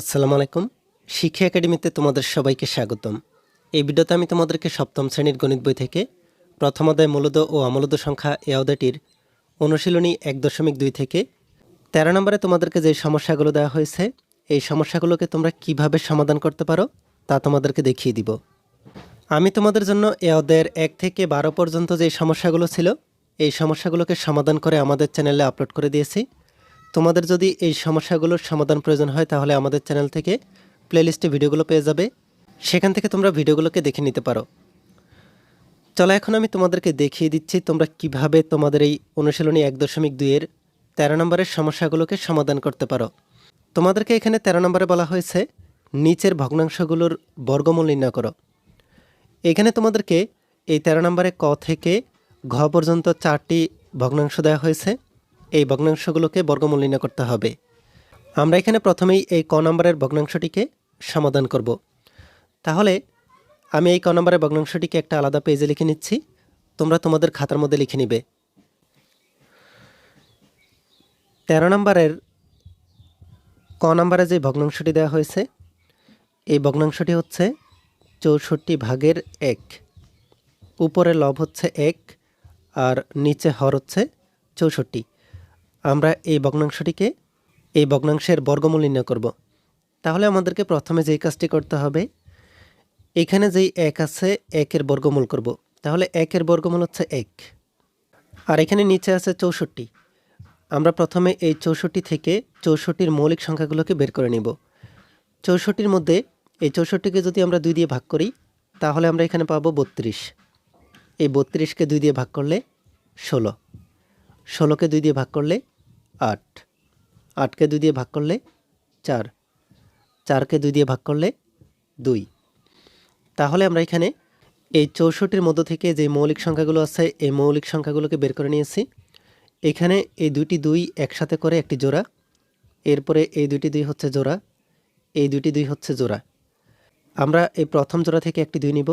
আসসালামু আলাইকুম। শিক্ষা একাডেমিতে তোমাদের সবাইকে স্বাগতম। এই ভিডিওতে আমি তোমাদেরকে সপ্তম শ্রেণির গণিত বই থেকে প্রথম অধ্যায় মূলদ ও অমূলদ সংখ্যা এ অধ্যায়টির অনুশীলনী এক দশমিক দুই থেকে তেরো নম্বরে তোমাদেরকে যে সমস্যাগুলো দেওয়া হয়েছে, এই সমস্যাগুলোকে তোমরা কীভাবে সমাধান করতে পারো তা তোমাদেরকে দেখিয়ে দিব। আমি তোমাদের জন্য এ অধ্যায়ের এক থেকে বারো পর্যন্ত যে সমস্যাগুলো ছিল, এই সমস্যাগুলোকে সমাধান করে আমাদের চ্যানেলে আপলোড করে দিয়েছি। তোমাদের যদি এই সমস্যাগুলোর সমাধান প্রয়োজন হয়, তাহলে আমাদের চ্যানেল থেকে প্লেলিস্টে ভিডিওগুলো পেয়ে যাবে। সেখান থেকে তোমরা ভিডিওগুলোকে দেখে নিতে পারো। চলো, এখন আমি তোমাদেরকে দেখিয়ে দিচ্ছি তোমরা কীভাবে তোমাদের এই অনুশীলনী এক দশমিক দুইয়ের তেরো নম্বরের সমস্যাগুলোকে সমাধান করতে পারো। তোমাদেরকে এখানে তেরো নম্বরে বলা হয়েছে, নিচের ভগ্নাংশগুলোর বর্গমূল নির্ণয় করো। এখানে তোমাদেরকে এই তেরো নম্বরে ক থেকে ঘ পর্যন্ত চারটি ভগ্নাংশ দেওয়া হয়েছে। এই ভগ্নাংশগুলোকে বর্গমূল নির্ণয় করতে হবে। আমরা এখানে প্রথমেই এই ক নম্বরের ভগ্নাংশটিকে সমাধান করব। তাহলে আমি এই ক নম্বরের ভগ্নাংশটিকে একটা আলাদা পেজে লিখে নিচ্ছি। তোমরা তোমাদের খাতার মধ্যে লিখে নিবে। তেরো নম্বরের ক নম্বরে যে ভগ্নাংশটি দেওয়া হয়েছে, এই ভগ্নাংশটি হচ্ছে চৌষট্টি ভাগের এক। উপরে লব হচ্ছে এক আর নিচে হর হচ্ছে চৌষট্টি। আমরা এই ভগ্নাংশটিকে এই ভগ্নাংশের বর্গমূল নির্ণয় করব। তাহলে আমাদেরকে প্রথমে যেই কাজটি করতে হবে, এখানে যেই এক আছে, একের বর্গমূল করব। তাহলে একের বর্গমূল হচ্ছে এক। আর এখানে নিচে আছে চৌষট্টি। আমরা প্রথমে এই চৌষট্টি থেকে চৌষট্টির মৌলিক সংখ্যাগুলোকে বের করে নিব। চৌষট্টির মধ্যে এই চৌষট্টিকে যদি আমরা দুই দিয়ে ভাগ করি, তাহলে আমরা এখানে পাবো বত্রিশ। এই বত্রিশকে দুই দিয়ে ভাগ করলে ষোলো। ষোলোকে দুই দিয়ে ভাগ করলে আট। আটকে দুই দিয়ে ভাগ করলে চার। চারকে দুই দিয়ে ভাগ করলে দুই। তাহলে আমরা এখানে এই চৌষট্টির মধ্য থেকে যে মৌলিক সংখ্যাগুলো আছে, এই মৌলিক সংখ্যাগুলোকে বের করে নিয়েছি। এখানে এই দুইটি দুই একসাথে করে একটি জোড়া। এরপরে এই দুইটি দুই হচ্ছে জোড়া। এই দুইটি দুই হচ্ছে জোড়া। আমরা এই প্রথম জোড়া থেকে একটি দুই নিব।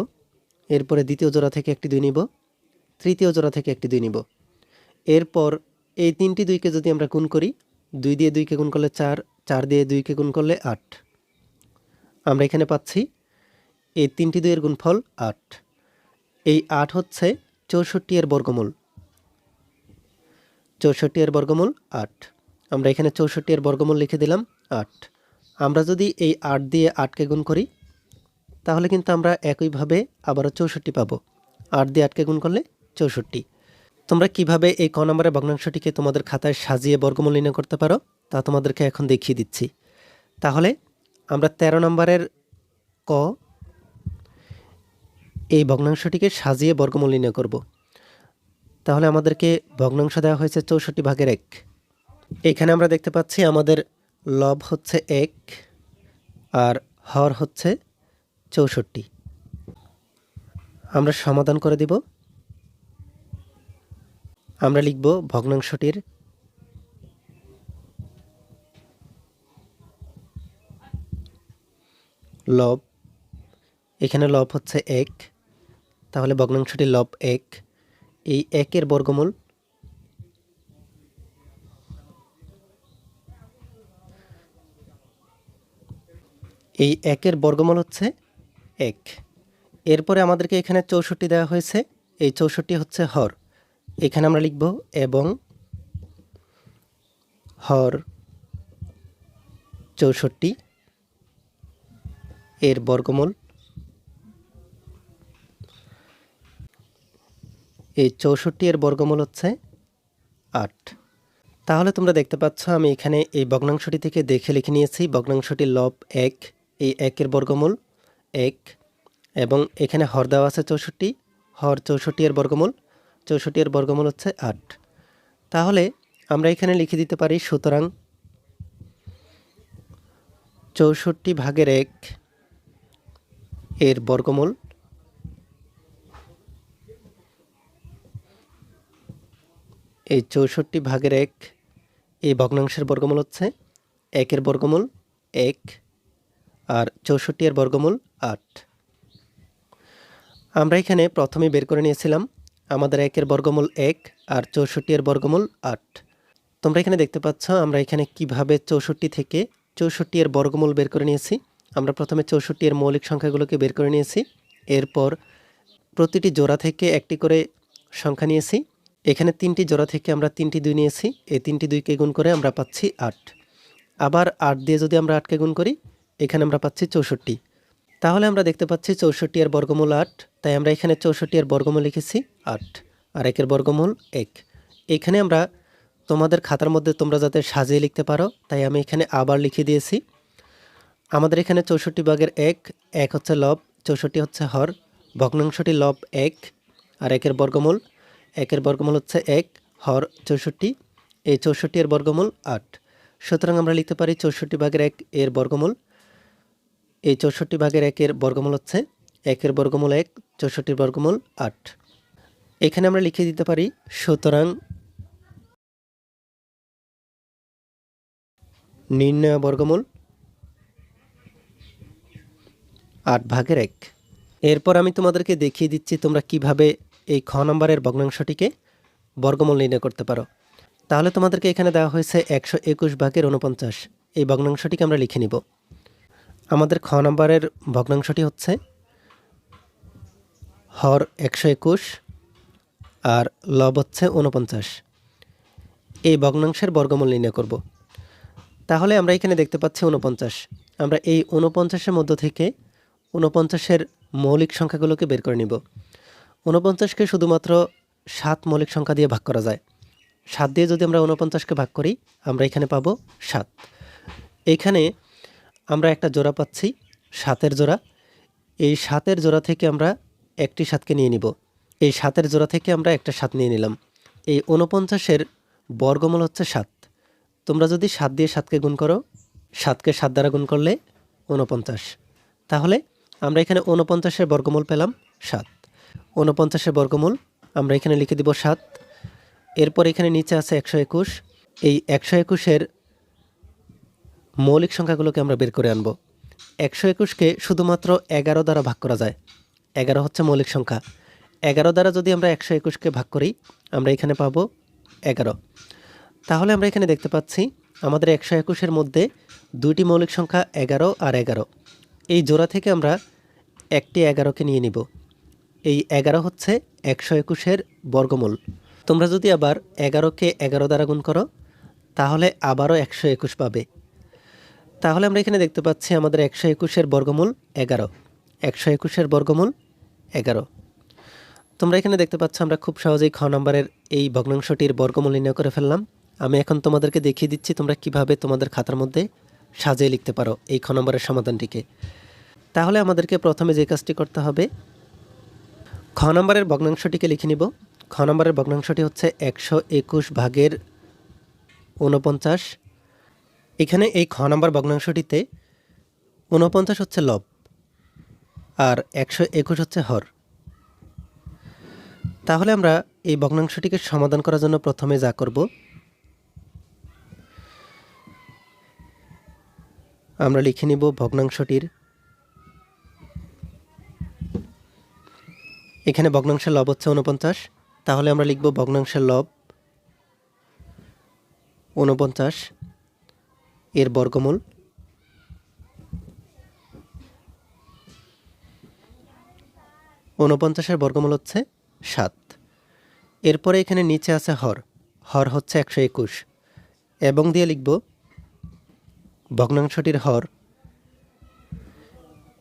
এরপরে দ্বিতীয় জোড়া থেকে একটি দুই নিব। তৃতীয় জোড়া থেকে একটি দুই নিব। এরপর এই তিনটি দুইকে যদি আমরা গুণ করি, দুই দিয়ে দুইকে গুণ করলে চার চার দিয়ে দুইকে গুণ করলে আট। আমরা এখানে পাচ্ছি এই তিনটি দুইয়ের গুণফল আট। এই আট হচ্ছে চৌষট্টি এর বর্গমূল। চৌষট্টি এর বর্গমূল আট। আমরা এখানে চৌষট্টি এর বর্গমূল লিখে দিলাম আট। আমরা যদি এই আট দিয়ে আটকে গুণ করি, তাহলে কিন্তু আমরা একইভাবে আবারও চৌষট্টি পাবো। আট দিয়ে আটকে গুণ করলে চৌষট্টি। তোমরা কীভাবে এই ক নম্বরের ভগ্নাংশটিকে তোমাদের খাতায় সাজিয়ে বর্গমূল নির্ণয় করতে পারো, তা তোমাদেরকে এখন দেখিয়ে দিচ্ছি। তাহলে, আমরা ১৩ নম্বরের ক এই ভগ্নাংশটিকে সাজিয়ে বর্গমূল নির্ণয় করব। তাহলে আমাদেরকে ভগ্নাংশ দেওয়া হয়েছে চৌষট্টি ভাগের এক। এখানে আমরা দেখতে পাচ্ছি আমাদের লব হচ্ছে এক আর হর হচ্ছে চৌষট্টি। আমরা সমাধান করে দিব। আমরা লিখব ভগ্নাংশটির লব। এখানে লব হচ্ছে এক। তাহলে ভগ্নাংশটির লব এক। এই একের বর্গমূল এই একের বর্গমূল হচ্ছে এক। এরপরে আমাদেরকে এখানে চৌষট্টি দেওয়া হয়েছে। এই চৌষট্টি হচ্ছে হর। এখানে আমরা লিখব এবং হর চৌষট্টি এর বর্গমূল এই চৌষট্টি এর বর্গমূল হচ্ছে আট। তাহলে তোমরা দেখতে পাচ্ছ আমি এখানে এই ভগ্নাংশটি থেকে দেখে লিখে নিয়েছি। ভগ্নাংশটি লব এক, এই একের বর্গমূল এক এবং এখানে হর দেওয়া আছে চৌষট্টি, হর চৌষট্টি এর বর্গমূল চৌষট্টি এর বর্গমূল হচ্ছে আট। তাহলে আমরা এখানে লিখে দিতে পারি সুতরাং চৌষট্টি ভাগের এক এর বর্গমূল এই চৌষট্টি ভাগের এক এই ভগ্নাংশের বর্গমূল হচ্ছে একের বর্গমূল এক আর চৌষট্টি এর বর্গমূল আট। আমরা এখানে প্রথমে বের করে নিয়েছিলাম আমাদের একের বর্গমূল এক আর চৌষট্টি এর বর্গমূল আট। তোমরা এখানে দেখতে পাচ্ছ আমরা এখানে কীভাবে চৌষট্টি থেকে চৌষট্টি এর বর্গমূল বের করে নিয়েছি। আমরা প্রথমে চৌষট্টি এর মৌলিক সংখ্যাগুলোকে বের করে নিয়েছি। এরপর প্রতিটি জোড়া থেকে একটি করে সংখ্যা নিয়েছি। এখানে তিনটি জোড়া থেকে আমরা তিনটি দুই নিয়েছি। এই তিনটি দুইকে গুণ করে আমরা পাচ্ছি আট। আবার আট দিয়ে যদি আমরা আটকে গুণ করি, এখানে আমরা পাচ্ছি চৌষট্টি। তাহলে আমরা দেখতে পাচ্ছি চৌষট্টি এর বর্গমূল আট, তাই আমরা এখানে চৌষট্টি এর বর্গমূল লিখেছি আট, আর একের বর্গমূল এক। এখানে আমরা তোমাদের খাতার মধ্যে তোমরা যাতে সাজিয়ে লিখতে পারো, তাই আমি এখানে আবার লিখে দিয়েছি। আমাদের এখানে চৌষট্টি ভাগের এক এক হচ্ছে লব, চৌষট্টি হচ্ছে হর, ভগ্নাংশটি লব এক, আর একের বর্গমূল একের বর্গমূল হচ্ছে এক, হর চৌষট্টি, এই চৌষট্টি এর বর্গমূল আট। সুতরাং আমরা লিখতে পারি চৌষট্টি ভাগের এক এর বর্গমূল এই চৌষট্টি ভাগের একের বর্গমূল হচ্ছে একের বর্গমূল এক, চৌষট্টির বর্গমূল আট। এখানে আমরা লিখে দিতে পারি, সুতরাং নির্ণয় বর্গমূল আট ভাগের এক। এরপর আমি তোমাদেরকে দেখিয়ে দিচ্ছি তোমরা কীভাবে এই খ নম্বরের ভগ্নাংশটিকে বর্গমূল নির্ণয় করতে পারো। তাহলে তোমাদেরকে এখানে দেওয়া হয়েছে একশো একুশ ভাগের উনপঞ্চাশ এই ভগ্নাংশটিকে আমরা লিখে নিব। আমাদের খ নম্বরের ভগ্নাংশটি হচ্ছে হর একশো একুশ আর লব হচ্ছে উনপঞ্চাশ এই ভগ্নাংশের বর্গমূল নির্ণয় করব। তাহলে আমরা এখানে দেখতে পাচ্ছি উনপঞ্চাশ আমরা এই উনপঞ্চাশের মধ্য থেকে উনপঞ্চাশের মৌলিক সংখ্যাগুলোকে বের করে নিব। উনপঞ্চাশকে শুধুমাত্র সাত মৌলিক সংখ্যা দিয়ে ভাগ করা যায়। সাত দিয়ে যদি আমরা উনপঞ্চাশকে ভাগ করি, আমরা এখানে পাবো সাত। এখানে আমরা একটা জোড়া পাচ্ছি, সাতের জোড়া। এই সাতের জোড়া থেকে আমরা একটি সাতকে নিয়ে নিব। এই সাতের জোড়া থেকে আমরা একটা সাত নিয়ে নিলাম। এই উনপঞ্চাশের বর্গমূল হচ্ছে সাত। তোমরা যদি সাত দিয়ে সাতকে গুণ করো, সাতকে সাত দ্বারা গুণ করলে উনপঞ্চাশ তাহলে আমরা এখানে উনপঞ্চাশের বর্গমূল পেলাম সাত। উনপঞ্চাশের বর্গমূল আমরা এখানে লিখে দিব সাত। এরপর এখানে নিচে আছে একশো একুশ। এই একশো একুশের মৌলিক সংখ্যাগুলোকে আমরা বের করে আনব। একশো একুশকে শুধুমাত্র এগারো দ্বারা ভাগ করা যায়। এগারো হচ্ছে মৌলিক সংখ্যা। এগারো দ্বারা যদি আমরা একশো একুশকে ভাগ করি, আমরা এখানে পাবো এগারো। তাহলে আমরা এখানে দেখতে পাচ্ছি, আমাদের একশো একুশের মধ্যে দুইটি মৌলিক সংখ্যা এগারো আর এগারো। এই জোড়া থেকে আমরা একটি এগারোকে নিয়ে নিব। এই এগারো হচ্ছে একশো একুশের বর্গমূল। তোমরা যদি আবার এগারোকে এগারো দ্বারা গুণ করো, তাহলে আবারও একশো একুশ পাবে। তাহলে আমরা এখানে দেখতে পাচ্ছি আমাদের একশো একুশের বর্গমূল এগারো। একশো একুশের বর্গমূল এগারো। তোমরা এখানে দেখতে পাচ্ছ আমরা খুব সহজেই খ নম্বরের এই ভগ্নাংশটির বর্গমূল নির্ণয় করে ফেললাম। আমি এখন তোমাদেরকে দেখিয়ে দিচ্ছি তোমরা কীভাবে তোমাদের খাতার মধ্যে সাজিয়ে লিখতে পারো এই খ নম্বরের সমাধানটিকে। তাহলে আমাদেরকে প্রথমে যে কাজটি করতে হবে, খ নম্বরের ভগ্নাংশটিকে লিখে নিব। খ নম্বরের ভগ্নাংশটি হচ্ছে একশো একুশ ভাগের ঊনপঞ্চাশ এখানে এই খ নম্বর ভগ্নাংশটিতে ঊনপঞ্চাশ হচ্ছে লব আর একশো একুশ হচ্ছে হর। তাহলে আমরা এই ভগ্নাংশটিকে সমাধান করার জন্য প্রথমে যা করব, আমরা লিখে নিব ভগ্নাংশটির। এখানে ভগ্নাংশের লব হচ্ছে উনপঞ্চাশ তাহলে আমরা লিখব ভগ্নাংশের লব উনপঞ্চাশ এর বর্গমূল? উনপঞ্চাশের বর্গমূল হচ্ছে সাত। এরপরে এখানে নিচে আছে হর। হর হচ্ছে একশো একুশ। এবং দিয়ে লিখব, ভগ্নাংশটির হর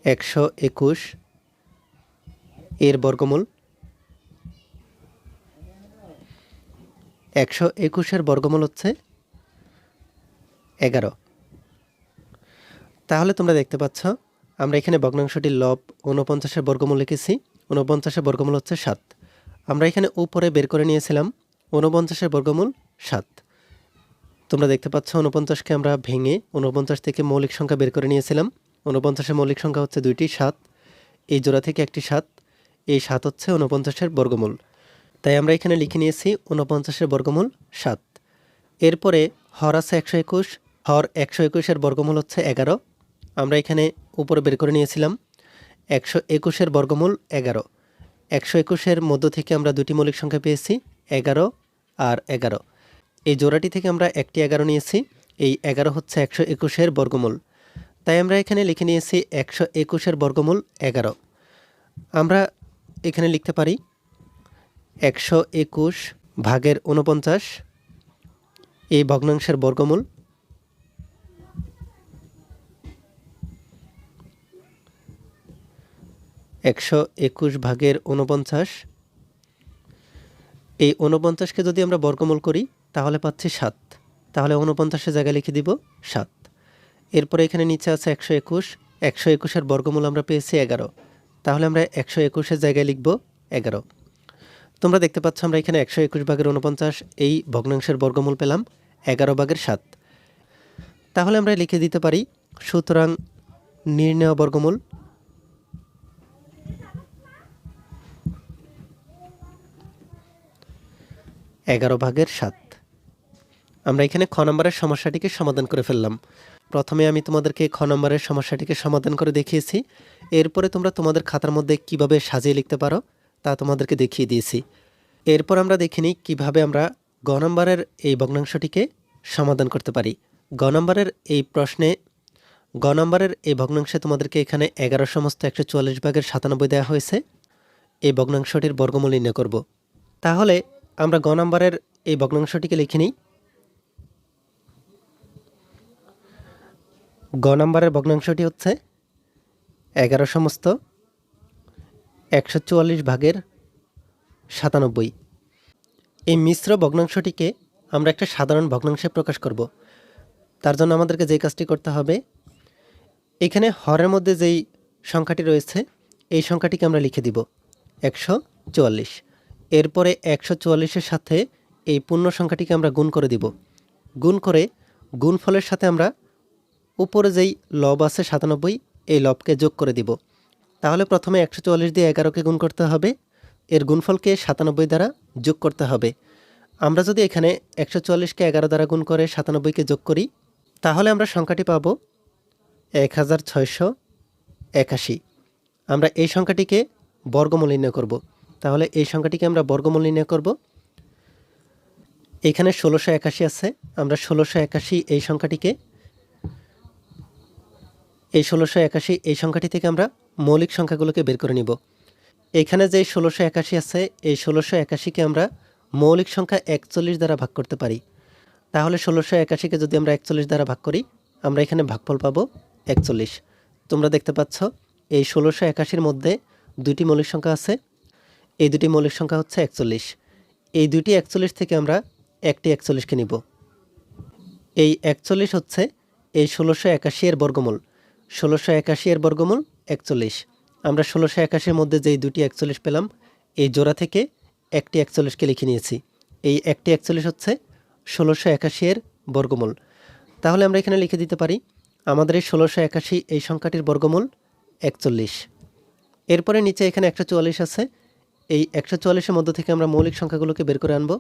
একশো একুশ। এর বর্গমূল একশো একুশের বর্গমূল হচ্ছে এগারো। তাহলে তোমরা দেখতে পাচ্ছ, আমরা এখানে ভগ্নাংশটির লব ঊনপঞ্চাশের বর্গমূল লিখেছি, ঊনপঞ্চাশের বর্গমূল হচ্ছে সাত। আমরা এখানে উপরে বের করে নিয়েছিলাম, ঊনপঞ্চাশের বর্গমূল সাত। তোমরা দেখতে পাচ্ছ, ঊনপঞ্চাশকে আমরা ভেঙে ঊনপঞ্চাশ থেকে মৌলিক সংখ্যা বের করে নিয়েছিলাম, ঊনপঞ্চাশের মৌলিক সংখ্যা হচ্ছে দুইটি, সাত। এই জোড়া থেকে একটি সাত, এই সাত হচ্ছে ঊনপঞ্চাশের বর্গমূল। তাই আমরা এখানে লিখে নিয়েছি, ঊনপঞ্চাশের বর্গমূল সাত। এরপরে হর আছে একশো একুশ, হর একশো একুশের বর্গমূল হচ্ছে এগারো আমরা এখানে উপরে বের করে নিয়েছিলাম। একশো একুশের বর্গমূল এগারো। একশো একুশের মধ্য থেকে আমরা দুটি মৌলিক সংখ্যা পেয়েছি, এগারো আর এগারো। এই জোড়াটি থেকে আমরা একটি এগারো নিয়েছি, এই এগারো হচ্ছে একশো একুশের বর্গমূল। তাই আমরা এখানে লিখে নিয়েছি একশো একুশের বর্গমূল এগারো। আমরা এখানে লিখতে পারি একশো একুশ ভাগের উনপঞ্চাশ এই ভগ্নাংশের বর্গমূল একশো একুশ ভাগের উনপঞ্চাশ এই উনপঞ্চাশকে যদি আমরা বর্গমূল করি, তাহলে পাচ্ছি সাত। তাহলে উনপঞ্চাশের জায়গায় লিখে দিব সাত। এরপরে এখানে নিচে আছে একশো একুশ। একশো একুশের বর্গমূল আমরা পেয়েছি এগারো। তাহলে আমরা একশো একুশের জায়গায় লিখব এগারো। তোমরা দেখতে পাচ্ছ আমরা এখানে একশো একুশ ভাগের উনপঞ্চাশ এই ভগ্নাংশের বর্গমূল পেলাম এগারো ভাগের সাত। তাহলে আমরা লিখে দিতে পারি, সুতরাং নির্ণয় বর্গমূল এগারো ভাগের সাত। আমরা এখানে খ নম্বরের সমস্যাটিকে সমাধান করে ফেললাম। প্রথমে আমি তোমাদেরকে খ নম্বরের সমস্যাটিকে সমাধান করে দেখিয়েছি। এরপরে তোমরা তোমাদের খাতার মধ্যে কীভাবে সাজিয়ে লিখতে পারো, তা তোমাদেরকে দেখিয়ে দিয়েছি। এরপর আমরা দেখিনি কীভাবে আমরা গ নম্বরের এই ভগ্নাংশটিকে সমাধান করতে পারি। গ নম্বরের এই প্রশ্নে, গ নম্বরের এই ভগ্নাংশে তোমাদেরকে এখানে এগারো সমস্ত একশো চুয়াল্লিশ ভাগের সাতানব্বই দেওয়া হয়েছে। এই ভগ্নাংশটির বর্গমূল নির্ণয় করব। তাহলে আমরা গ নম্বরের এই ভগ্নাংশটিকে লিখে নিই। গ নম্বরের ভগ্নাংশটি হচ্ছে এগারো সমস্ত একশো চুয়াল্লিশ ভাগের সাতানব্বই। এই মিশ্র ভগ্নাংশটিকে আমরা একটা সাধারণ ভগ্নাংশে প্রকাশ করব। তার জন্য আমাদেরকে যে কাজটি করতে হবে, এখানে হরের মধ্যে যেই সংখ্যাটি রয়েছে, এই সংখ্যাটিকে আমরা লিখে দিব একশো চুয়াল্লিশ। এরপরে একশো চুয়াল্লিশের সাথে এই পূর্ণ সংখ্যাটিকে আমরা গুণ করে দিব। গুণ করে গুণফলের সাথে আমরা উপরে যেই লব আছে সাতানব্বই, এই লবকে যোগ করে দিব। তাহলে প্রথমে একশো চুয়াল্লিশ দিয়ে এগারোকে গুণ করতে হবে। এর গুণফলকে সাতানব্বই দ্বারা যোগ করতে হবে। আমরা যদি এখানে একশো চুয়াল্লিশকে এগারো দ্বারা গুণ করে সাতানব্বইকে যোগ করি, তাহলে আমরা সংখ্যাটি পাব এক হাজার ছয়শো একাশি। আমরা এই সংখ্যাটিকে বর্গমূল নির্ণয় করব। তাহলে এই সংখ্যাটিকে আমরা বর্গমূল নির্ণয় করব। এখানে ষোলোশো একাশি আছে। আমরা ষোলোশো একাশি এই সংখ্যাটিকে, এই ষোলোশো একাশি এই সংখ্যাটি থেকে আমরা মৌলিক সংখ্যাগুলোকে বের করে নিব। এখানে যে ষোলোশো একাশি আছে, এই ষোলোশো একাশিকে আমরা মৌলিক সংখ্যা একচল্লিশ দ্বারা ভাগ করতে পারি। তাহলে ষোলোশো একাশিকে যদি আমরা একচল্লিশ দ্বারা ভাগ করি, আমরা এখানে ভাগফল পাবো একচল্লিশ। তোমরা দেখতে পাচ্ছ, এই ষোলোশো একাশির মধ্যে দুটি মৌলিক সংখ্যা আছে। এই দুটি মৌলিক সংখ্যা হচ্ছে একচল্লিশ। এই দুটি একচল্লিশ থেকে আমরা একটি একচল্লিশকে নিব। এই একচল্লিশ হচ্ছে এই ষোলোশো একাশি এর বর্গমূল। ষোলোশো একাশি এর বর্গমূল একচল্লিশ। আমরা ষোলোশো একাশির মধ্যে যেই দুটি একচল্লিশ পেলাম, এই জোড়া থেকে একটি একচল্লিশকে লিখে নিয়েছি। এই একটি একচল্লিশ হচ্ছে ষোলোশো একাশি এর বর্গমূল। তাহলে আমরা এখানে লিখে দিতে পারি, আমাদের এই ষোলোশো একাশি এই সংখ্যাটির বর্গমূল একচল্লিশ। এরপরে নিচে এখানে একশো চুয়াল্লিশ আছে এই একশো চুয়াল্লিশের মধ্য থেকে আমরা মৌলিক সংখ্যাগুলোকে বের করে আনব।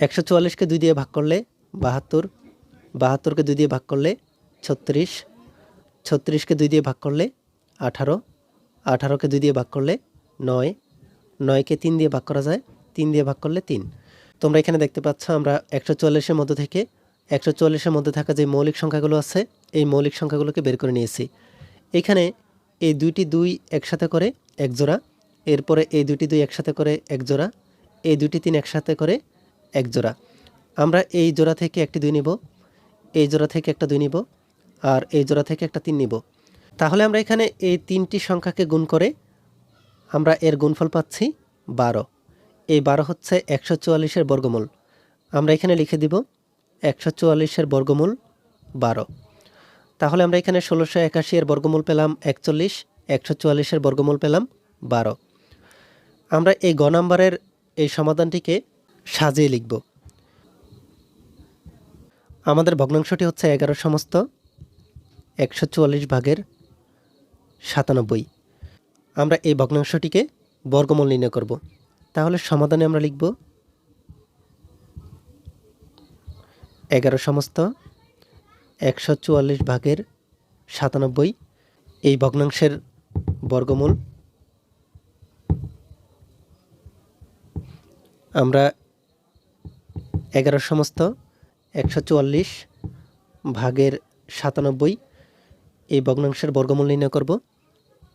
একশো চুয়াল্লিশকে দুই দিয়ে ভাগ করলে বাহাত্তর, বাহাত্তরকে দুই দিয়ে ভাগ করলে ছত্রিশ, ছত্রিশকে দুই দিয়ে ভাগ করলে আঠারো, আঠারোকে দুই দিয়ে ভাগ করলে নয়, নয়কে তিন দিয়ে ভাগ করা যায়, তিন দিয়ে ভাগ করলে তিন। তোমরা এখানে দেখতে পাচ্ছ আমরা একশো চুয়াল্লিশের মধ্যে থেকে, একশো চুয়াল্লিশের মধ্যে থাকা যে মৌলিক সংখ্যাগুলো আছে, এই মৌলিক সংখ্যাগুলোকে বের করে নিয়েছি। এখানে এই দুইটি দুই একসাথে করে এক জোড়া এরপরে এই দুটি দুই একসাথে করে এক জোড়া, এই দুটি তিন একসাথে করে এক জোড়া। আমরা এই জোড়া থেকে একটি দুই নিব, এই জোড়া থেকে একটা দুই নিব, আর এই জোড়া থেকে একটা তিন নিব। তাহলে আমরা এখানে এই তিনটি সংখ্যাকে গুণ করে আমরা এর গুণফল পাচ্ছি বারো। এই বারো হচ্ছে একশো চুয়াল্লিশের বর্গমূল। আমরা এখানে লিখে দিব একশো চুয়াল্লিশের বর্গমূল বারো। তাহলে আমরা এখানে ষোলোশো একাশি এর বর্গমূল পেলাম একচল্লিশ, একশো চুয়াল্লিশের বর্গমূল পেলাম বারো। আমরা এই গ নাম্বারের এই সমাধানটিকে সাজিয়ে লিখব। আমাদের ভগ্নাংশটি হচ্ছে এগারো সমস্ত একশো চুয়াল্লিশ ভাগের সাতানব্বই। আমরা এই ভগ্নাংশটিকে বর্গমূল নির্ণয় করব। তাহলে সমাধানে আমরা লিখব এগারো সমস্ত একশো চুয়াল্লিশ ভাগের সাতানব্বই। এই ভগ্নাংশের বর্গমূল আমরা এগারো সমস্ত, একশো চুয়াল্লিশ ভাগের সাতানব্বই এই ভগ্নাংশের বর্গমূল নির্ণয় করব।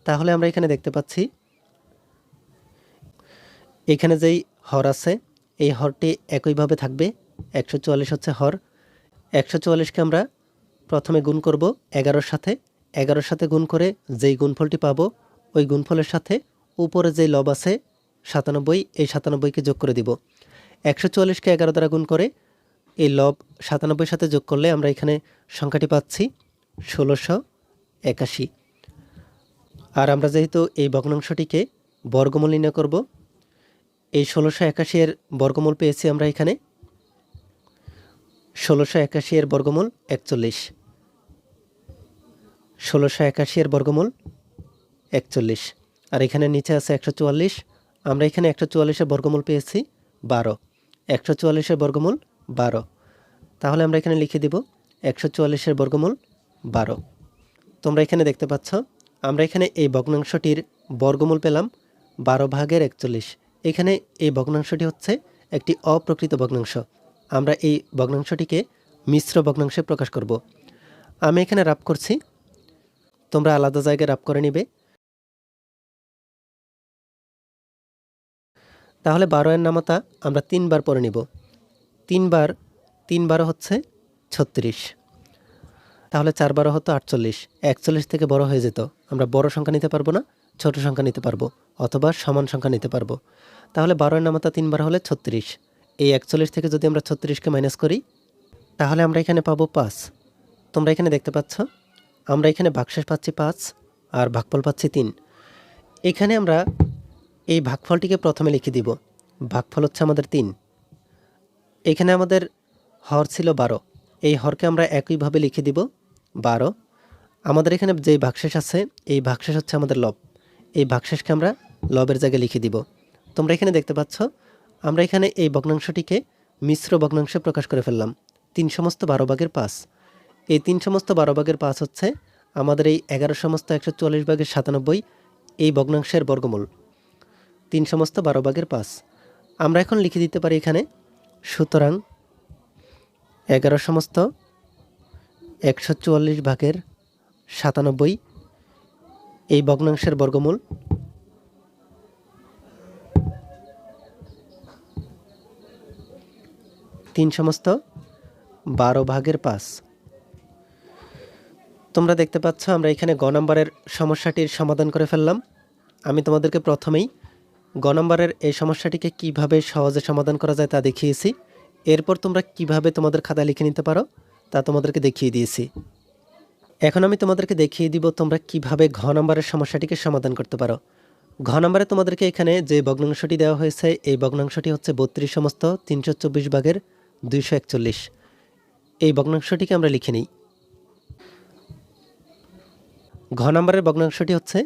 তাহলে আমরা এখানে দেখতে পাচ্ছি, এখানে যেই হর আছে, এই হরটি একইভাবে থাকবে, একশো চুয়াল্লিশ হচ্ছে হর। একশো চুয়াল্লিশকে আমরা প্রথমে গুণ করব এগারোর সাথে। এগারোর সাথে গুণ করে যেই গুণফলটি পাবো, ওই গুণফলের সাথে উপরে যেই লব আছে সাতানব্বই, এই সাতানব্বইকে যোগ করে দিব। একশো চুয়াল্লিশকে এগারো দ্বারা গুণ করে এই লব সাতানব্বইয়ের সাথে যোগ করলে আমরা এখানে সংখ্যাটি পাচ্ছি ষোলোশো একাশি। আর আমরা যেহেতু এই ভগ্নাংশটিকে বর্গমূল নির্ণয় করব, এই ষোলোশো একাশি এর বর্গমূল পেয়েছি আমরা এখানে। ষোলোশো একাশি এর বর্গমূল একচল্লিশ। ষোলোশো একাশি এর বর্গমূল একচল্লিশ। আর এখানে নিচে আছে একশো চুয়াল্লিশ আমরা এখানে একশো চুয়াল্লিশের বর্গমূল পেয়েছি, বারো। একশো চুয়াল্লিশের বর্গমূল, বারো। তাহলে আমরা এখানে লিখে দিব একশো চুয়াল্লিশের বর্গমূল, বারো। তোমরা এখানে দেখতে পাচ্ছ, আমরা এখানে এই ভগ্নাংশটির বর্গমূল পেলাম বারো ভাগের একচল্লিশ। এখানে এই ভগ্নাংশটি হচ্ছে একটি অপ্রকৃত ভগ্নাংশ। আমরা এই ভগ্নাংশটিকে মিশ্র ভগ্নাংশে প্রকাশ করব। আমি এখানে রাপ করছি। তোমরা আলাদা জায়গায় রাপ করে নিবে। তাহলে বারো এর নামতা আমরা তিনবার পরে নিব। তিনবার তিন বারো হচ্ছে ছত্রিশ। তাহলে চার বারো হতো আটচল্লিশ। একচল্লিশ থেকে বড় হয়ে যেত। আমরা বড় সংখ্যা নিতে পারব না, ছোট সংখ্যা নিতে পারব, অথবা সমান সংখ্যা নিতে পারব। তাহলে বারোর নামতা তিনবার হলে ছত্রিশ। এই একচল্লিশ থেকে যদি আমরা ছত্রিশকে মাইনাস করি, তাহলে আমরা এখানে পাবো পাঁচ। তোমরা এখানে দেখতে পাচ্ছ? আমরা এখানে ভাগশেষ পাচ্ছি পাঁচ আর ভাগফল পাচ্ছি তিন। এখানে আমরা এই ভাগফলটিকে প্রথমে লিখে দিব। ভাগফল হচ্ছে আমাদের তিন। এখানে আমাদের হর ছিল বারো। এই হরকে আমরা একইভাবে লিখে দিব বারো। আমাদের এখানে যে ভাগশেষ আছে, এই ভাগশেষ হচ্ছে আমাদের লব। এই ভাগশেষকে আমরা লবের জায়গায় লিখে দিব। তোমরা এখানে দেখতে পাচ্ছ, আমরা এখানে এই ভগ্নাংশটিকে মিশ্র ভগ্নাংশে প্রকাশ করে ফেললাম। তিন সমস্ত বারো ভাগের পাঁচ। এই তিন সমস্ত বারো ভাগের পাঁচ হচ্ছে আমাদের এই এগারো সমস্ত একশো চল্লিশ ভাগের সাতানব্বই এই ভগ্নাংশের বর্গমূল। তিন সমস্ত বারো ভাগের পাঁচ। আমরা এখন লিখে দিতে পারি এখানে, সুতরাং এগারো সমস্ত একশো চুয়াল্লিশ ভাগের সাতানব্বই, এই ভগ্নাংশের বর্গমূল তিন সমস্ত বারো ভাগের পাঁচ। তোমরা দেখতে পাচ্ছ, আমরা এখানে গ নম্বরের সমস্যাটির সমাধান করে ফেললাম। আমি তোমাদেরকে প্রথমেই গ নম্বরের এই সমস্যাটিকে কীভাবে সহজে সমাধান করা যায় তা দেখিয়েছি। এরপর তোমরা কীভাবে তোমাদের খাতায় লিখে নিতে পারো তা তোমাদেরকে দেখিয়ে দিয়েছি। এখন আমি তোমাদেরকে দেখিয়ে দিব তোমরা কীভাবে ঘ নম্বরের সমস্যাটিকে সমাধান করতে পারো। ঘ নম্বরে তোমাদেরকে এখানে যে ভগ্নাংশটি দেওয়া হয়েছে, এই ভগ্নাংশটি হচ্ছে বত্রিশ সমস্ত তিনশো চব্বিশ ভাগের দুইশো একচল্লিশ। এই ভগ্নাংশটিকে আমরা লিখে নিই। ঘ নম্বরের ভগ্নাংশটি হচ্ছে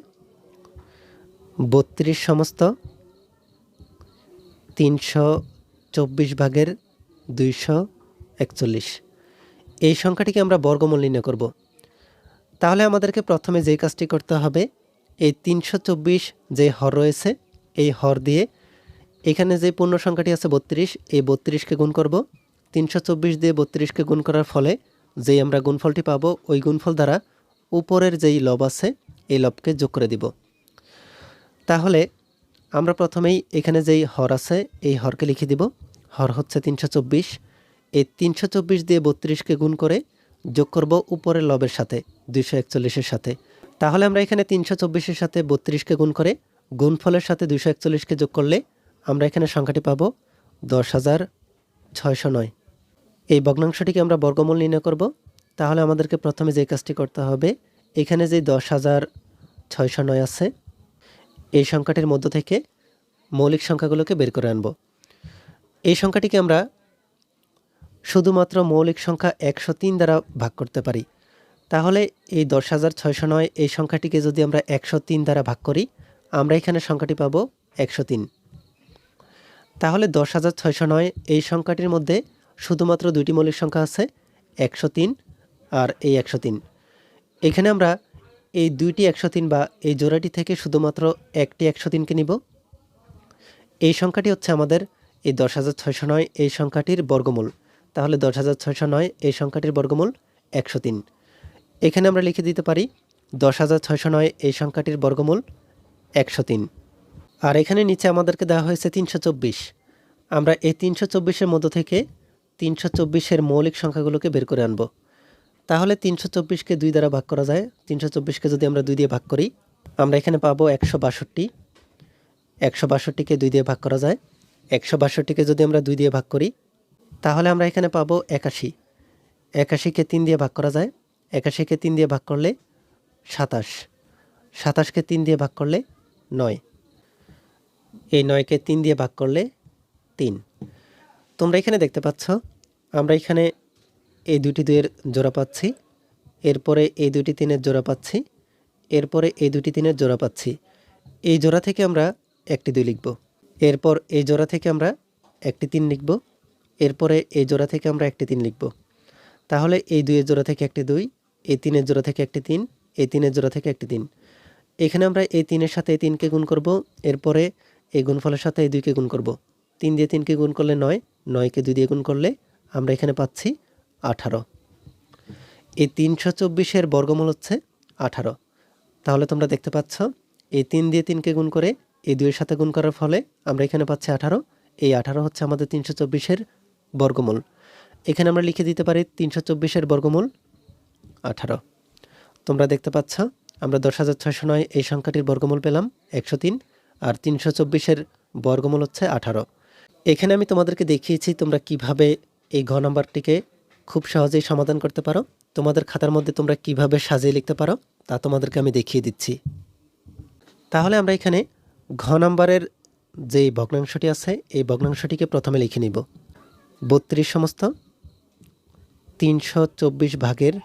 বত্রিশ সমস্ত তিনশো চব্বিশ ভাগের দুইশো একচল্লিশ। এই সংখ্যাটিকে আমরা বর্গমূল নির্ণয় করব। তাহলে আমাদেরকে প্রথমে যেই কাজটি করতে হবে, এই তিনশো চব্বিশ যে হর রয়েছে, এই হর দিয়ে এখানে যে পূর্ণ সংখ্যাটি আছে বত্রিশ, এই বত্রিশকে গুণ করব। তিনশো চব্বিশ দিয়ে বত্রিশকে গুণ করার ফলে যেই আমরা গুণফলটি পাব, ওই গুণফল দ্বারা উপরের যেই লব আছে, এই লবকে যোগ করে দিব। তাহলে আমরা প্রথমেই এখানে যেই হর আছে, এই হরকে লিখে দিব। হর হচ্ছে তিনশো চব্বিশ। এই তিনশো চব্বিশ দিয়ে বত্রিশকে গুণ করে যোগ করব উপরের লবের সাথে, দুইশো একচল্লিশের সাথে। তাহলে আমরা এখানে তিনশো চব্বিশের সাথে বত্রিশকে গুণ করে গুণফলের সাথে দুইশো একচল্লিশকে যোগ করলে আমরা এখানে সংখ্যাটি পাব দশ হাজার ছয়শো নয়। এই ভগ্নাংশটিকে আমরা বর্গমূল নির্ণয় করব। তাহলে আমাদেরকে প্রথমে যে কাজটি করতে হবে, এখানে যে দশ হাজার ছয়শো নয় আছে এই সংখ্যাটির মধ্য থেকে মৌলিক সংখ্যাগুলোকে বের করে আনব। এই সংখ্যাটিকে আমরা শুধুমাত্র মৌলিক সংখ্যা একশো তিন দ্বারা ভাগ করতে পারি। তাহলে এই দশ হাজার ছয়শো নয় এই সংখ্যাটিকে যদি আমরা একশো তিন দ্বারা ভাগ করি, আমরা এখানে সংখ্যাটি পাব একশো তিন। তাহলে দশ হাজার ছয়শো নয় এই সংখ্যাটির মধ্যে শুধুমাত্র দুইটি মৌলিক সংখ্যা আছে, একশো তিন আর এই একশো তিন। এখানে আমরা এই দুইটি একশো তিন বা এই জোড়াটি থেকে শুধুমাত্র একটি একশো তিনকে নিব। এই সংখ্যাটি হচ্ছে আমাদের এই দশ হাজার ছয়শো নয়, এই সংখ্যাটির বর্গমূল। তাহলে দশ হাজার ছয়শো নয়, এই সংখ্যাটির বর্গমূল একশো তিন এখানে আমরা লিখে দিতে পারি দশ হাজার ছয়শো নয়, এই সংখ্যাটির বর্গমূল একশো তিন আর এখানে নিচে আমাদেরকে দেওয়া হয়েছে তিনশো চব্বিশ। আমরা এই তিনশো চব্বিশের মধ্য থেকে তিনশো চব্বিশের মৌলিক সংখ্যাগুলোকে বের করে আনব। তাহলে তিনশো চব্বিশকে দুই দ্বারা ভাগ করা যায়। তিনশো চব্বিশকে যদি আমরা দুই দিয়ে ভাগ করি, আমরা এখানে পাবো একশো বাষট্টি। একশো বাষট্টিকে দুই দিয়ে ভাগ করা যায়। একশো বাষট্টিকে যদি আমরা দুই দিয়ে ভাগ করি, তাহলে আমরা এখানে পাবো একাশি। একাশিকে তিন দিয়ে ভাগ করা যায়। একাশিকে তিন দিয়ে ভাগ করলে সাতাশ। সাতাশকে তিন দিয়ে ভাগ করলে নয়। এই নয়কে তিন দিয়ে ভাগ করলে তিন। তোমরা এখানে দেখতে পাচ্ছ, আমরা এখানে এই দুটি দুইয়ের জোড়া পাচ্ছি। এরপরে এই দুটি তিনের জোড়া পাচ্ছি। এরপরে এই দুটি তিনের জোড়া পাচ্ছি। এই জোড়া থেকে আমরা একটি দুই লিখব। এরপর এই জোড়া থেকে আমরা একটি তিন লিখব। এরপরে এই জোড়া থেকে আমরা একটি তিন লিখব। তাহলে এই দুইয়ের জোড়া থেকে একটি দুই, এই তিনের জোড়া থেকে একটি তিন, এই তিনের জোড়া থেকে একটি তিন। এখানে আমরা এই তিনের সাথে এই তিনকে গুণ করব। এরপরে এই গুণফলের সাথে এই দুইকে গুণ করব। তিন দিয়ে তিনকে গুণ করলে নয়, নয়কে দুই দিয়ে গুণ করলে আমরা এখানে পাচ্ছি আঠারো। এই তিনশো চব্বিশের বর্গমূল হচ্ছে আঠারো। তাহলে তোমরা দেখতে পাচ্ছ, এই তিন দিয়ে তিনকে গুণ করে এই দুইয়ের সাথে গুণ করার ফলে আমরা এখানে পাচ্ছি আঠারো। এই আঠারো হচ্ছে আমাদের তিনশো চব্বিশের বর্গমূল। এখানে আমরা লিখে দিতে পারি তিনশো চব্বিশের বর্গমূল আঠারো। তোমরা দেখতে পাচ্ছ, আমরা দশ হাজার ছয়শো নয় এই সংখ্যাটির বর্গমূল পেলাম একশো তিন আর তিনশো চব্বিশের বর্গমূল হচ্ছে আঠারো। এখানে আমি তোমাদেরকে দেখিয়েছি তোমরা কীভাবে এই ঘ নাম্বারটিকে খুব সহজেই সমাধান করতে পারো। তোমাদের খাতার মধ্যে তোমরা কীভাবে সাজিয়ে লিখতে পারো, তা তোমাদেরকে আমি দেখিয়ে দিচ্ছি। তাহলে আমরা এখানে ঘ নাম্বারের যে ভগ্নাংশটি আছে, এই ভগ্নাংশটিকে প্রথমে লিখে নিব। বত্রিশ সমস্ত, তিনশো চব্বিশ ভাগের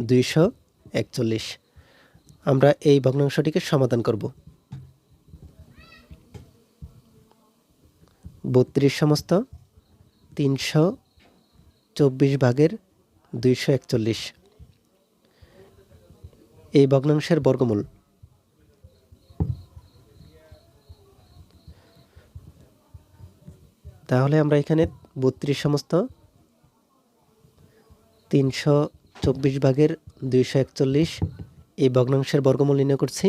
দুইশো একচল্লিশ। আমরা এই ভগ্নাংশটিকে সমাধান করব। বত্রিশ সমস্ত, তিনশো চব্বিশ ভাগের দুইশো একচল্লিশ। এই ভগ্নাংশের বর্গমূল। তাহলে আমরা এখানে বত্রিশ সমস্ত তিনশো চব্বিশ ভাগের দুইশো একচল্লিশ এই ভগ্নাংশের বর্গমূল নির্ণয় করছি।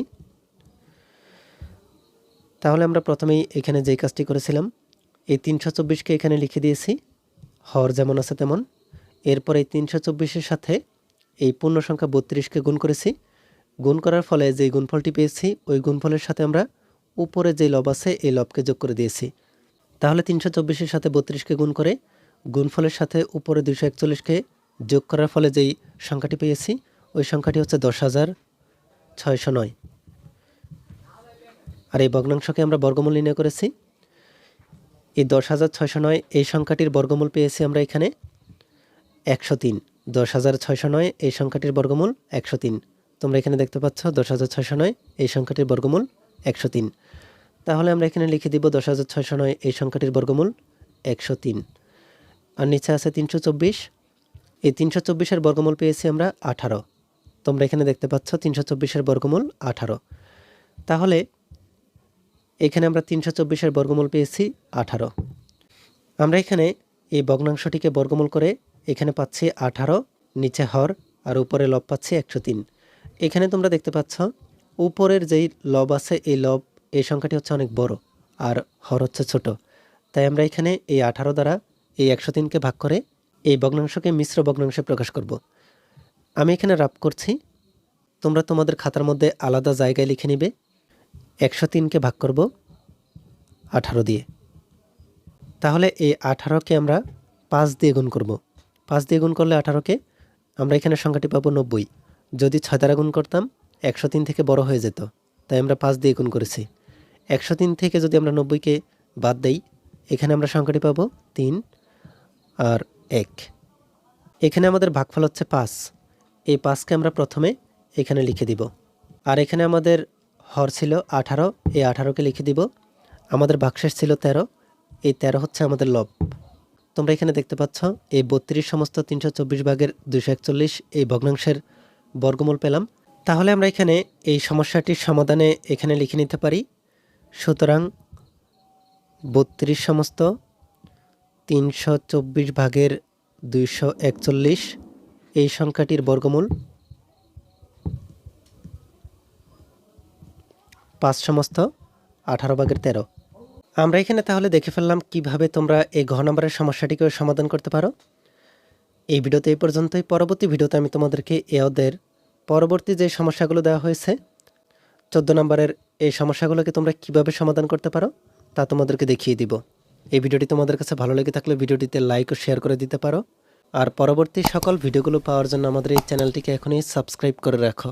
তাহলে আমরা প্রথমেই এখানে যেই কাজটি করেছিলাম, এই তিনশো চব্বিশকে এখানে লিখে দিয়েছি। হর যেমন আছে তেমন। এরপর এই তিনশো চব্বিশের সাথে এই পূর্ণ সংখ্যা বত্রিশকে গুণ করেছি। গুণ করার ফলে যে গুণফলটি পেয়েছি, ওই গুণফলের সাথে আমরা উপরে যে লব আছে, এই লবকে যোগ করে দিয়েছি। তাহলে তিনশো চব্বিশের সাথে বত্রিশকে গুণ করে গুণফলের সাথে উপরে দুশো একচল্লিশকে যোগ করার ফলে যেই সংখ্যাটি পেয়েছি, ওই সংখ্যাটি হচ্ছে দশ হাজার ছয়শো নয়। আর এই ভগ্নাংশকে আমরা বর্গমূল নির্ণয় করেছি। এই দশ হাজার ছয়শো নয়, এই সংখ্যাটির বর্গমূল পেয়েছি আমরা এখানে একশো তিন। দশ হাজার ছয়শো নয়, এই সংখ্যাটির বর্গমূল একশো তিন। তোমরা এখানে দেখতে পাচ্ছ দশ হাজার ছয়শো নয়, এই সংখ্যাটির বর্গমূল একশো তিন। তাহলে আমরা এখানে লিখে দিব দশ হাজার ছয়শো নয়, এই সংখ্যাটির বর্গমূল একশো তিন। আর নিচে আছে তিনশো চব্বিশ, এই তিনশো চব্বিশের বর্গমূল পেয়েছি আমরা আঠারো। তোমরা এখানে দেখতে পাচ্ছ তিনশো চব্বিশের বর্গমূল আঠারো। তাহলে এখানে আমরা তিনশো চব্বিশের বর্গমূল পেয়েছি, আঠারো। আমরা এখানে এই ভগ্নাংশটিকে বর্গমূল করে এখানে পাচ্ছি আঠারো, নিচে হর, আর উপরে লব পাচ্ছি একশো তিন। এখানে তোমরা দেখতে পাচ্ছ, উপরের যেই লব আছে, এই লব, এই সংখ্যাটি হচ্ছে অনেক বড়, আর হর হচ্ছে ছোট। তাই আমরা এখানে এই আঠারো দ্বারা এই একশো তিনকে ভাগ করে এই ভগ্নাংশকে মিশ্র ভগ্নাংশে প্রকাশ করব। আমি এখানে রাপ করছি। তোমরা তোমাদের খাতার মধ্যে আলাদা জায়গায় লিখে নিবে। একশো তিনকে ভাগ করব আঠারো দিয়ে। তাহলে এই আঠারোকে আমরা পাঁচ দিয়ে গুণ করব। পাঁচ দিয়ে গুণ করলে আঠারোকে আমরা এখানে সংখ্যাটি পাবো নব্বই। যদি ছয় দ্বারা গুণ করতাম, একশো তিন থেকে বড় হয়ে যেত। তাই আমরা পাঁচ দিয়ে গুণ করেছি। একশো তিন থেকে যদি আমরা নব্বইকে বাদ দেই, এখানে আমরা সংখ্যাটি পাবো তিন আর এক। এখানে আমাদের ভাগফল হচ্ছে পাঁচ। এই পাঁচকে আমরা প্রথমে এখানে লিখে দিব। আর এখানে আমাদের হর ছিল আঠারো এই আঠারোকে লিখে দিব। আমাদের বাক্সেস ছিল তেরো, এই তেরো হচ্ছে আমাদের লব। তোমরা এখানে দেখতে পাচ্ছ, এই বত্রিশ সমস্ত তিনশো চব্বিশ ভাগের দুশো একচল্লিশ এই ভগ্নাংশের বর্গমূল পেলাম। তাহলে আমরা এখানে এই সমস্যাটির সমাধানে এখানে লিখে নিতে পারি, সুতরাং বত্রিশ সমস্ত তিনশো চব্বিশ ভাগের দুইশো একচল্লিশ এই সংখ্যাটির বর্গমূল পাঁচ সমস্ত, আঠারো ভাগের তেরো। আমরা এখানে তাহলে দেখে ফেললাম কীভাবে তোমরা এই ঘ নম্বরের সমস্যাটিকে সমাধান করতে পারো। এই ভিডিওতে এই পর্যন্তই। পরবর্তী ভিডিওতে আমি তোমাদেরকে এ ওদের পরবর্তী যে সমস্যাগুলো দেওয়া হয়েছে, চোদ্দ নম্বরের এই সমস্যাগুলোকে তোমরা কীভাবে সমাধান করতে পারো, তা তোমাদেরকে দেখিয়ে দিব। এই ভিডিওটি তোমাদের কাছে ভালো লেগে থাকলে ভিডিওটিতে লাইক ও শেয়ার করে দিতে পারো। আর পরবর্তী সকল ভিডিওগুলো পাওয়ার জন্য আমাদের এই চ্যানেলটিকে এখনই সাবস্ক্রাইব করে রাখো।